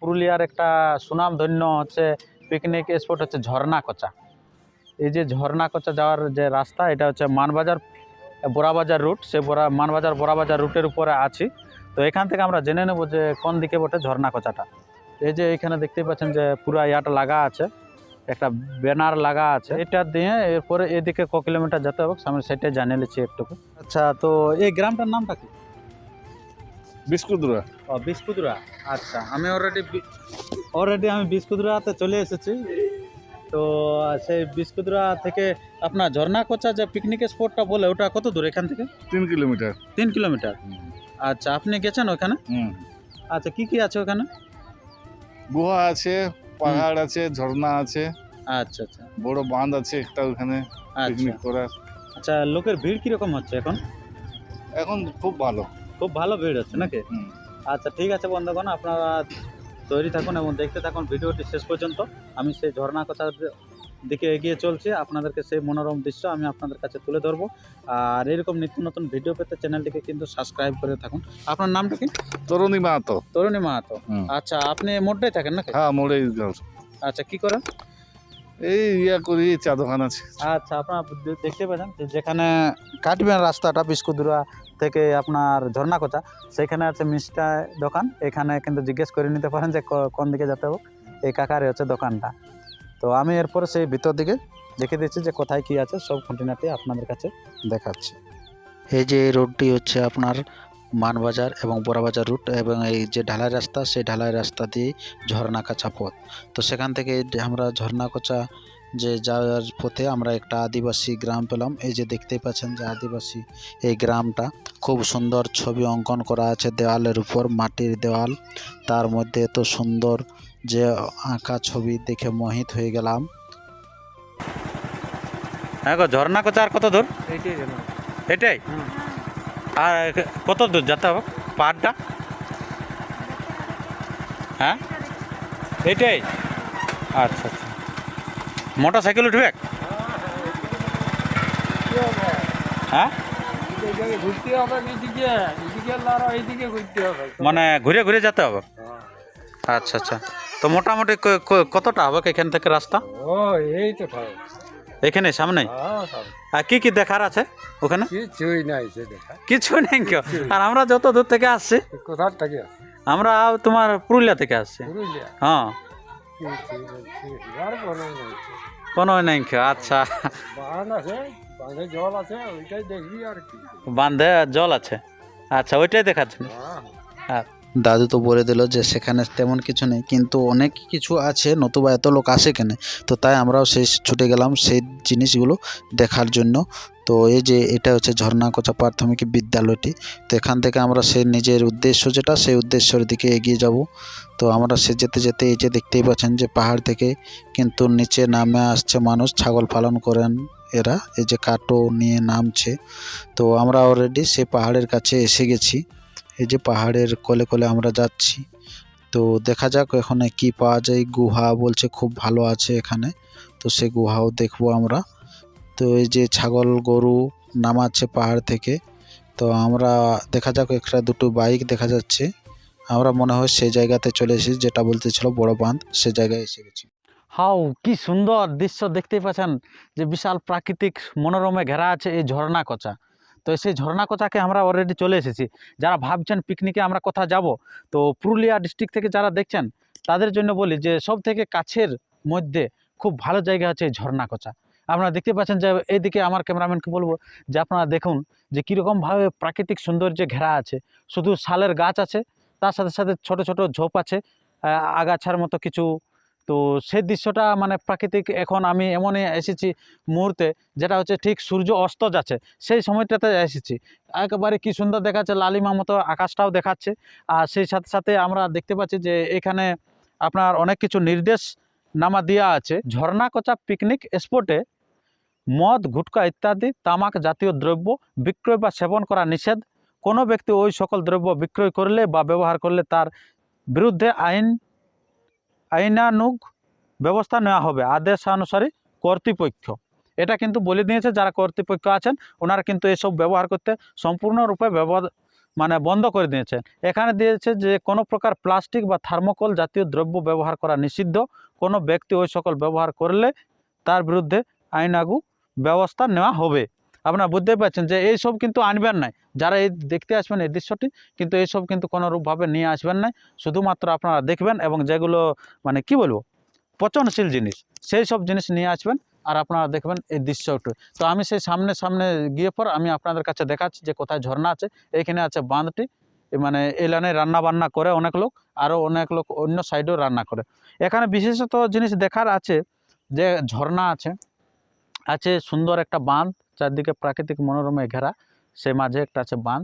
পুরুলিয়ার একটা সুনাম ধন্য হচ্ছে পিকনিক স্পট হচ্ছে ঝর্ণা কচা। এই যে ঝর্ণা কচা যাওয়ার যে রাস্তা, এটা হচ্ছে মানবাজার, বোরাবাজার রুট সে বোরা, মানবাজার, বোরাবাজার রুটের উপরে আছি। তো এখান থেকে আমরা জেনে নেব যে কোন দিকে বটে ঝর্ণা কচাটা। এই যে এখানে দেখতেই পাচ্ছেন যে পুরা ইয়াটা লাগা আছে, একটা ব্যানার লাগা আছে। এটা দিয়ে এরপরে এদিকে ক কিলোমিটার যেতে হবে, আমি সেটাই জানিয়ে নিচ্ছি একটু আচ্ছা তো এই গ্রামটার নামটা কি? বিস্কুটরা? ও বিস্কুদুরা আচ্ছা আমি অলরেডি অলরেডি আমি বিস্কুদুরাতে চলে এসেছি। তো সেই বিস্কুদুরা থেকে আপনার ঝর্ণা কোচা যে পিকনিক স্পটটা বলে ওটা কত দূর এখান থেকে? তিন কিলোমিটার। তিন কিলোমিটার? আচ্ছা আপনি গেছেন ওখানে? হুম। আচ্ছা কি কি আছে ওখানে? গুহা আছে পাহাড় আছে ঝর্ণা আছে। আচ্ছা আচ্ছা। বড় বাঁধ আছে একটা ওখানে আচ্ছা। পিকনিক করার। আচ্ছা লোকের ভিড় কীরকম হচ্ছে এখন? এখন খুব ভালো। খুব ভালো ভিড় হচ্ছে নাকি? আচ্ছা ঠিক আছে বন্ধুগণ আপনারা তৈরি থাকুন এবং দেখতে থাকুন ভিডিওটি শেষ পর্যন্ত। আমি সেই ঝর্ণা কথার দিকে এগিয়ে চলছি আপনাদেরকে সেই মনোরম দৃশ্য আমি আপনাদের কাছে তুলে ধরবো। আর এরকম নিত্য নতুন ভিডিও পেতে চ্যানেলটিকে কিন্তু সাবস্ক্রাইব করে থাকুন। আপনার নামটা কি? তরুণী মাহাতো। তরুণী মাহাতো। আচ্ছা আপনি মোড়টাই থাকেন নাকি? হ্যাঁ মোড়ে আচ্ছা কি করেন? এই ইয়া করি চা দোকান আছে। আচ্ছা আপনার দেখতে পাচ্ছেন যে যেখানে কাটবেন রাস্তাটা বিস্কুদুরা থেকে আপনার ঝর্ণাকোচা সেখানে আছে মিষ্টা দোকান। এখানে কিন্তু জিজ্ঞেস করে নিতে পারেন যে কোন দিকে যেতে হবে এই কাকারে হচ্ছে দোকানটা। তো আমি এরপরে সেই ভিতর দিকে দেখে দিচ্ছি যে কোথায় কি আছে সব খুঁটিনাটি আপনাদের কাছে দেখাচ্ছি। এই যে রোডটি হচ্ছে আপনার মানবাজার এবং বড়াবাজার রুট এবং এই যে ঢালাই রাস্তা সেই ঢালাই রাস্তা দিয়ে ঝর্ণাকাচা পথ। তো সেখান থেকে যে আমরা ঝর্ণাকোচা যে যাওয়ার পথে আমরা একটা আদিবাসী গ্রাম পেলাম। এই যে দেখতেই পাচ্ছেন যে আদিবাসী এই গ্রামটা খুব সুন্দর ছবি অঙ্কন করা আছে দেওয়ালের উপর মাটির দেওয়াল। তার মধ্যে এত সুন্দর যে আঁকা ছবি দেখে মোহিত হয়ে গেলাম। হ্যাঁ গো ঝর্ণাকোচা আর কত দূর? এটাই? আর কত দূর যেতে হবে? পাহাড়টা? হ্যাঁ? এটাই? আচ্ছা আচ্ছা। মোটর সাইকেল উঠবে? হ্যাঁ? মানে ঘুরে ঘুরে যেতে হবে? আচ্ছা আচ্ছা। তো মোটামুটি কতটা হবে এখান থেকে রাস্তা? ও, এই তো এখানে সামনে হ্যাঁ আর কি কি দেখার আছে ওখানে? কিছুই নাই কিছু নেই কেউ? আর আমরা যত দূর থেকে আসছি কোথার থেকে আমরা তোমার পুরুলিয়া থেকে আসছি। হ্যাঁ। কোনো নেই কেউ। আচ্ছা। বাঁধ জল আছে ওইটাই দেখবি আর কি। বান্ধে জল আছে। আচ্ছা ওইটাই দেখাচ্ছেন হ্যাঁ। দাদু তো বলে দিল যে সেখানে তেমন কিছু নেই, কিন্তু অনেক কিছু আছে, নতুবা এত লোক আসে কেন? তো তাই আমরাও সেই ছুটে গেলাম সেই জিনিসগুলো দেখার জন্য। তো এই যে এটা হচ্ছে ঝর্ণাকোচা প্রাথমিক বিদ্যালয়টি, তো এখান থেকে আমরা সেই নিজের উদ্দেশ্য যেটা, সেই উদ্দেশ্যের দিকে এগিয়ে যাব। তো আমরা সে যেতে যেতে এই যে দেখতেই পাচ্ছেন যে পাহাড় থেকে কিন্তু নিচে নামে আসছে মানুষ, ছাগল পালন করেন এরা, এই যে কাটো নিয়ে নামছে। তো আমরা অলরেডি সেই পাহাড়ের কাছে এসে গেছি। এই যে পাহাড়ের কোলে কোলে আমরা যাচ্ছি। তো দেখা যাক এখানে কি পাওয়া যায়। গুহা বলছে খুব ভালো আছে এখানে। তো সে গুহাও দেখব আমরা। তো এই যে ছাগল, গরু নামাচ্ছে পাহাড় থেকে। তো আমরা দেখা যাক একটা দুটো বাইক দেখা যাচ্ছে। আমরা মনে হয় সেই জায়গাতে চলে এসেছি, যেটা বলতেছিল বড় বাঁধ, সে জায়গায় এসে গেছি। হাও, কি সুন্দর দৃশ্য দেখতেই পাচ্ছেন। যে বিশাল প্রাকৃতিক মনোরমে ঘেরা আছে এই ঝর্ণা কচা। তো সেই ঝর্ণা কচাকে আমরা অলরেডি চলে এসেছি। যারা ভাবছেন পিকনিকে আমরা কোথাও যাব, তো পুরুলিয়া ডিস্ট্রিক্ট থেকে যারা দেখছেন, তাদের জন্য বলি যে সব থেকে কাছের মধ্যে খুব ভালো জায়গা আছে এই ঝর্ণা কচা আপনারা দেখতে পাচ্ছেন যে এইদিকে আমার ক্যামেরাম্যানকে বলব যে আপনারা দেখুন যে কীরকমভাবে প্রাকৃতিক সৌন্দর্যে ঘেরা আছে। শুধু শালের গাছ আছে, তার সাথে সাথে ছোট ছোট ঝোপ আছে আগাছার মতো কিছু তো সেই দৃশ্যটা মানে প্রাকৃতিক এখন আমি এমনই এসেছি মুহূর্তে, যেটা হচ্ছে ঠিক সূর্য অস্ত যাচ্ছে, সেই সময়টাতে এসেছি। একেবারে কি সুন্দর দেখাচ্ছে লালিমা মতো আকাশটাও দেখাচ্ছে। আর সেই সাথে সাথে আমরা দেখতে পাচ্ছি যে এখানে আপনার অনেক কিছু নির্দেশ নামা দেওয়া আছে। ঝর্ণাকচা পিকনিক স্পটে মদ, গুটকা ইত্যাদি, তামাক জাতীয় দ্রব্য বিক্রয় বা সেবন করা নিষেধ। কোনো ব্যক্তি ওই সকল দ্রব্য বিক্রয় করলে বা ব্যবহার করলে তার বিরুদ্ধে আইন আইনানুগ ব্যবস্থা নেওয়া হবে আদেশানুসারী কর্তৃপক্ষ। এটা কিন্তু বলে দিয়েছে, যারা কর্তৃপক্ষ আছেন, ওনারা কিন্তু এসব ব্যবহার করতে সম্পূর্ণরূপে ব্যব- মানে বন্ধ করে দিয়েছে। এখানে দিয়েছে যে, কোনো প্রকার প্লাস্টিক বা থার্মোকল জাতীয় দ্রব্য ব্যবহার করা নিষিদ্ধ। কোনো ব্যক্তি ওই সকল ব্যবহার করলে তার বিরুদ্ধে আইনাগু ব্যবস্থা নেওয়া হবে। আপনারা বুঝতেই পারছেন যে এইসব কিন্তু আনবেন নাই। যারা এই দেখতে আসবেন এই দৃশ্যটি, কিন্তু এইসব কিন্তু কোনোরূপভাবে নিয়ে আসবেন নাই। শুধুমাত্র আপনারা দেখবেন এবং যেগুলো মানে কি বলব, পচনশীল জিনিস, সেই সব জিনিস নিয়ে আসবেন আর আপনারা দেখবেন এই দৃশ্যটি তো আমি সেই সামনে সামনে গিয়ে পর আমি আপনাদের কাছে দেখাচ্ছি যে কোথায় ঝর্ণা আছে। এইখানে আছে বাঁধটি মানে এই লাইনে রান্না বান্না করে অনেক লোক আরও অনেক লোক অন্য সাইডেও রান্না করে। এখানে বিশেষত জিনিস দেখার আছে যে ঝর্ণা আছে আছে সুন্দর একটা বাঁধ। চারদিকে প্রাকৃতিক মনোরমে ঘেরা, সে মাঝে একটা আছে বাঁধ,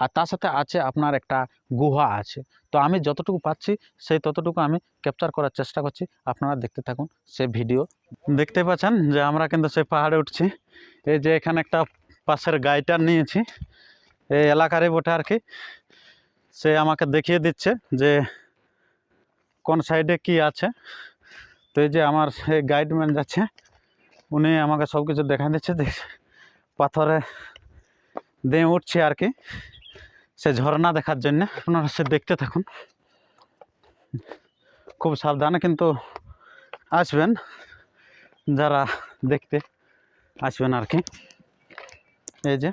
আর তার সাথে আছে আপনার একটা গুহা আছে। তো আমি যতটুকু পাচ্ছি, সেই ততটুকু আমি ক্যাপচার করার চেষ্টা করছি। আপনারা দেখতে থাকুন সে ভিডিও দেখতে পাচ্ছেন যে আমরা কিন্তু সেই পাহাড়ে উঠছি। এই যে এখানে একটা পাশের গাইটার নিয়েছি। এই এলাকারই বটে আর কি। সে আমাকে দেখিয়ে দিচ্ছে যে কোন সাইডে কি আছে। তো এই যে আমার সেই গাইডম্যান যাচ্ছে, উনি আমাকে সব কিছু দেখা দিচ্ছে। যে পাথরে দিয়ে উঠছে আর কি। সে ঝর্ণা দেখার জন্য। আপনারা সে দেখতে থাকুন। খুব সাবধানে কিন্তু আসবেন। যারা দেখতে আসবেন আর কি। এই যে।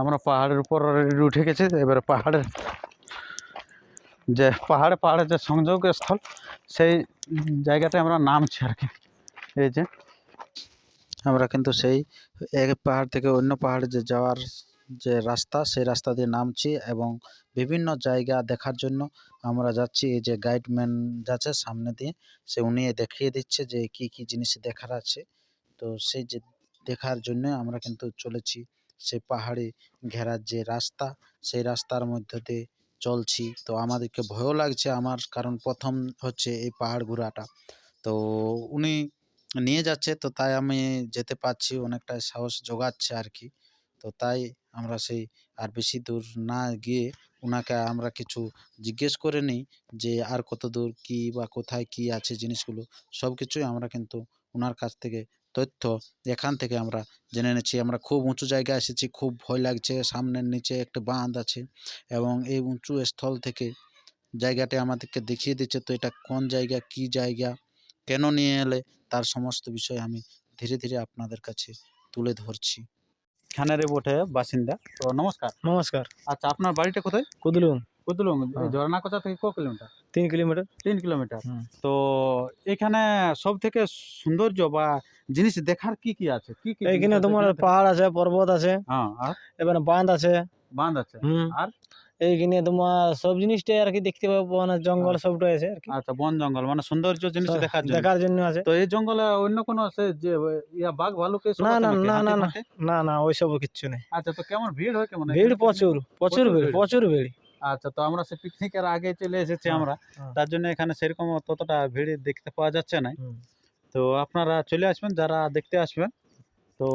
আমরা পাহাড়ের উপর উঠে গেছি, এবারে পাহাড়ের যে পাহাড়ে পাহাড়ে যে সংযোগ স্থল, সেই জায়গাটায় আমরা নামছি আর কি। এই যে আমরা কিন্তু সেই এক পাহাড় থেকে অন্য পাহাড়ে যে যাওয়ার যে রাস্তা, সেই রাস্তা দিয়ে নামছি এবং বিভিন্ন জায়গা দেখার জন্য আমরা যাচ্ছি। এই যে গাইডম্যান যাচ্ছে সামনে দিয়ে, সে উনি দেখিয়ে দিচ্ছে যে কি কি জিনিস দেখার আছে। তো সেই যে দেখার জন্য আমরা কিন্তু চলেছি সেই পাহাড়ে ঘেরার যে রাস্তা, সেই রাস্তার মধ্য দিয়ে চলছি। তো আমাদেরকে ভয়ও লাগছে আমার, কারণ প্রথম হচ্ছে এই পাহাড় ঘোরাটা। তো উনি নিয়ে যাচ্ছে, তো তাই আমি যেতে পারছি অনেকটাই সাহস জোগাচ্ছে আর কি তো তাই আমরা সেই আর বেশি দূর না গিয়ে ওনাকে আমরা কিছু জিজ্ঞেস করে নিই যে আর কত দূর, কী বা কোথায়, কী আছে জিনিসগুলো সব কিছুই আমরা কিন্তু ওনার কাছ থেকে তথ্য এখান থেকে আমরা জেনে নিচ্ছি। আমরা খুব উঁচু জায়গায় এসেছি খুব ভয় লাগছে। সামনের নিচে একটা বাঁধ আছে এবং এই উঁচু স্থল থেকে জায়গাটা আমাদেরকে দেখিয়ে দিচ্ছে তো এটা কোন জায়গা কী জায়গা কেন নিয়ে এলে তার সমস্ত বিষয় আমি ধীরে ধীরে আপনাদের কাছে তুলে ধরছি। এখানেরই বটে বাসিন্দা। তো নমস্কার। নমস্কার। আচ্ছা আপনার বাড়িটা কোথায়? কুদলুন কুদলুং হ্যাঁ। ঝর্ণাকোচা থেকে ক কিলোমিটার? তিন কিলোমিটার। তিন কিলোমিটার। তো এখানে সব থেকে সৌন্দর্য বা জিনিস দেখার কি কি আছে? কি কি আছে? তোমার পাহাড় আছে পর্বত আছে। হ্যাঁ এবারে বাঁধ আছে। বাঁধ আছে। আর? এইখানে তোমার সব জিনিসটাই আর কি দেখতে পাবো মানে জঙ্গল সবটাই আছে আর কি। আচ্ছা বন জঙ্গল মানে সৌন্দর্য জিনিস দেখার জন্য। দেখার জন্য আছে। তো এই জঙ্গলে অন্য কোনো আছে যে ইয়া বাঘ ভালুক না, না? না, না, না। না না ওইসব কিচ্ছু নেই। আচ্ছা তো কেমন ভিড় হয় কেমন? ভিড় প্রচুর প্রচুর ভিড়। প্রচুর ভিড়। আচ্ছা তো আমরা সে পিকনিকের আগে চলে এসেছি হ্যাঁ, আমরা। হ্যাঁ। তার জন্য এখানে সেরকম ততটা ভিড় দেখতে পাওয়া যাচ্ছে না তো আপনারা চলে আসবেন যারা দেখতে আসবেন। তো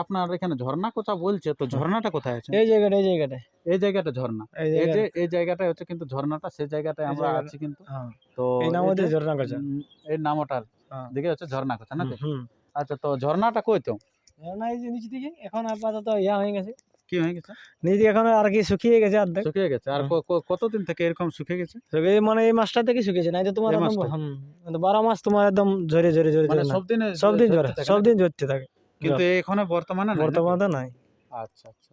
আপনার এখানে ঝর্ণা কোথা বলছে? তো ঝর্ণাটা কোথায় আছে? এই জায়গাটা এই জায়গাটায় এই জায়গাটা ঝর্ণা। এই যে এই জায়গাটাই হচ্ছে কিন্তু ঝর্ণাটা সেই জায়গাটায় আমরা আছি কিন্তু। হ্যাঁ। তো এই নাম হচ্ছে ঝর্ণা উম, এই নামটার হ্যাঁ। দিকে হচ্ছে ঝর্ণা কোথা হুম। আচ্ছা তো ঝর্ণাটা কই তো? ঝর্ণা এই যে নিচ দিকে এখন আপাতত ইয়া হয়ে গেছে। কি হয়ে গেছে? নিচ এখন আর কি শুকিয়ে গেছে অর্ধেক। শুকিয়ে গেছে। আর ক- কতদিন থেকে এরকম শুকিয়ে গেছে? শুকিয়ে মানে এই মাসটা থেকে শুকিয়েছে না তোমার কিন্তু বারো মাস তোমার একদম ঝরে ঝরে ঝরে মানে। সব দিনে সব দিন ঝরে সব দিন ঝরতে থাকে। কিন্তু এখানে বর্তমানে বর্তমানে নাই। আচ্ছা আচ্ছা।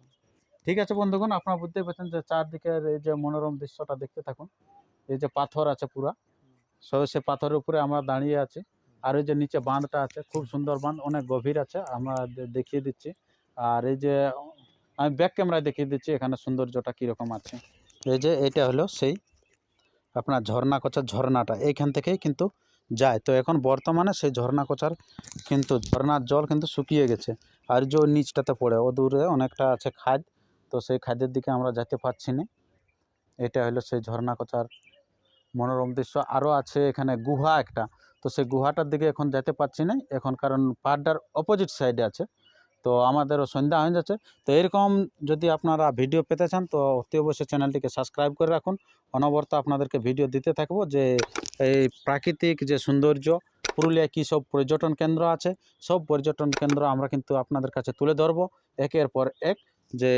ঠিক আছে বন্ধুগণ আপনারা বুঝতেই পারছেন যে চারদিকের এই যে মনোরম দৃশ্যটা দেখতে থাকুন। এই যে পাথর আছে পুরা সব সে পাথরের উপরে আমরা দাঁড়িয়ে আছি। আর ওই যে নিচে বাঁধটা আছে খুব সুন্দর বাঁধ অনেক গভীর আছে আমরা দেখিয়ে দিচ্ছি। আর এই যে আমি ব্যাক ক্যামেরায় দেখিয়ে দিচ্ছি এখানে সৌন্দর্যটা কীরকম আছে। এই যে এটা হলো সেই আপনার ঝর্ণা কোচার ঝর্ণাটা, এইখান থেকেই কিন্তু যায়। তো এখন বর্তমানে সেই ঝর্ণা কোচার কিন্তু, ঝর্ণার জল কিন্তু শুকিয়ে গেছে। আর যে নিচটাতে পড়ে, ও দূরে অনেকটা আছে খাদ, তো সেই খাদের দিকে আমরা যেতে পারছি না। এটা হলো সেই ঝর্ণা কোচার মনোরম দৃশ্য। আরও আছে এখানে গুহা একটা, তো সেই গুহাটার দিকে এখন যেতে পারছি না। এখন কারণ পাহাড়টার অপোজিট সাইডে আছে। তো আমাদেরও সন্ধ্যা হয়ে যাচ্ছে। তো এরকম যদি আপনারা ভিডিও পেতে চান, তো অতি অবশ্যই চ্যানেলটিকে সাবস্ক্রাইব করে রাখুন। অনবরত আপনাদেরকে ভিডিও দিতে থাকব যে এই প্রাকৃতিক যে সৌন্দর্য, পুরুলিয়ায় কী সব পর্যটন কেন্দ্র আছে, সব পর্যটন কেন্দ্র আমরা কিন্তু আপনাদের কাছে তুলে ধরবো। একের পর এক যে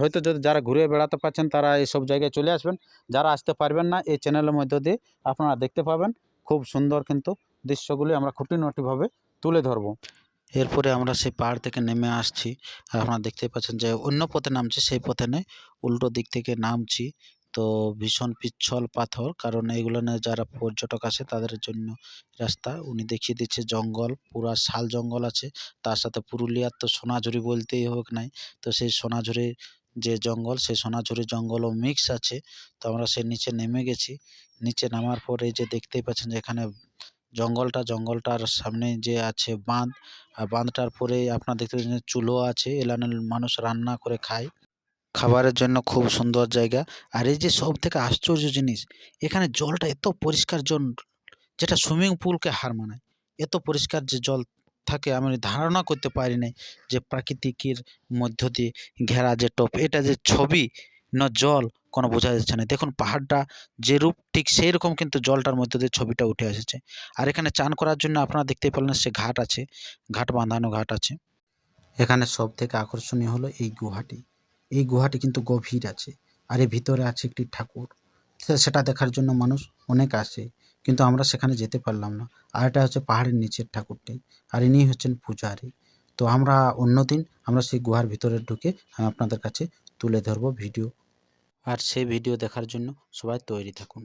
হয়তো যদি যারা ঘুরে বেড়াতে পারছেন, তারা এইসব জায়গায় চলে আসবেন। যারা আসতে পারবেন না, এই চ্যানেলের মধ্য দিয়ে আপনারা দেখতে পাবেন। খুব সুন্দর কিন্তু দৃশ্যগুলি আমরা খুঁটিনাটিভাবে তুলে ধরবো। এরপরে আমরা সেই পাহাড় থেকে নেমে আসছি। আর আপনারা দেখতে পাচ্ছেন যে অন্য পথে নামছি, সেই পথে নেই উল্টো দিক থেকে নামছি। তো ভীষণ পিচ্ছল পাথর, কারণ এইগুলো নিয়ে যারা পর্যটক আসে তাদের জন্য রাস্তা। উনি দেখিয়ে দিচ্ছে জঙ্গল, পুরা শাল জঙ্গল আছে। তার সাথে পুরুলিয়ার তো সোনাঝুরি বলতেই হোক নাই। তো সেই সোনাঝুরির যে জঙ্গল, সেই সোনাঝুরি জঙ্গলও মিক্স আছে। তো আমরা সেই নিচে নেমে গেছি। নিচে নামার পরে যে দেখতেই পাচ্ছেন যে এখানে জঙ্গলটা, জঙ্গলটার সামনে যে আছে বাঁধ, আর বাঁধটার পরে আপনার দেখতে পাচ্ছেন চুলো আছে, এলানে মানুষ রান্না করে খায়। খাবারের জন্য খুব সুন্দর জায়গা। আর এই যে সব থেকে আশ্চর্য জিনিস, এখানে জলটা এত পরিষ্কার জল যেটা সুইমিং পুলকে হার মানায় এত পরিষ্কার যে জল থাকে, আমি ধারণা করতে পারি নাই যে প্রাকৃতিকের মধ্য দিয়ে ঘেরা যে টপ, এটা যে ছবি না জল, কোনো বোঝা যাচ্ছে না। দেখুন, পাহাড়টা যে রূপ, ঠিক সেই রকম কিন্তু জলটার মধ্যে দিয়ে ছবিটা উঠে এসেছে। আর এখানে চান করার জন্য আপনারা দেখতেই পেলেন সে ঘাট আছে, ঘাট বাঁধানো ঘাট আছে। এখানে সব থেকে আকর্ষণীয় হলো এই গুহাটি। এই গুহাটি কিন্তু গভীর আছে, আর এর ভিতরে আছে একটি ঠাকুর। সেটা দেখার জন্য মানুষ অনেক আসে, কিন্তু আমরা সেখানে যেতে পারলাম না। আর এটা হচ্ছে পাহাড়ের নিচের ঠাকুরটি, আর ইনি হচ্ছেন পূজারী। তো আমরা অন্যদিন আমরা সেই গুহার ভিতরে ঢুকে, আমি আপনাদের কাছে তুলে ধরব ভিডিও। আর সেই ভিডিও দেখার জন্য সবাই তৈরি থাকুন।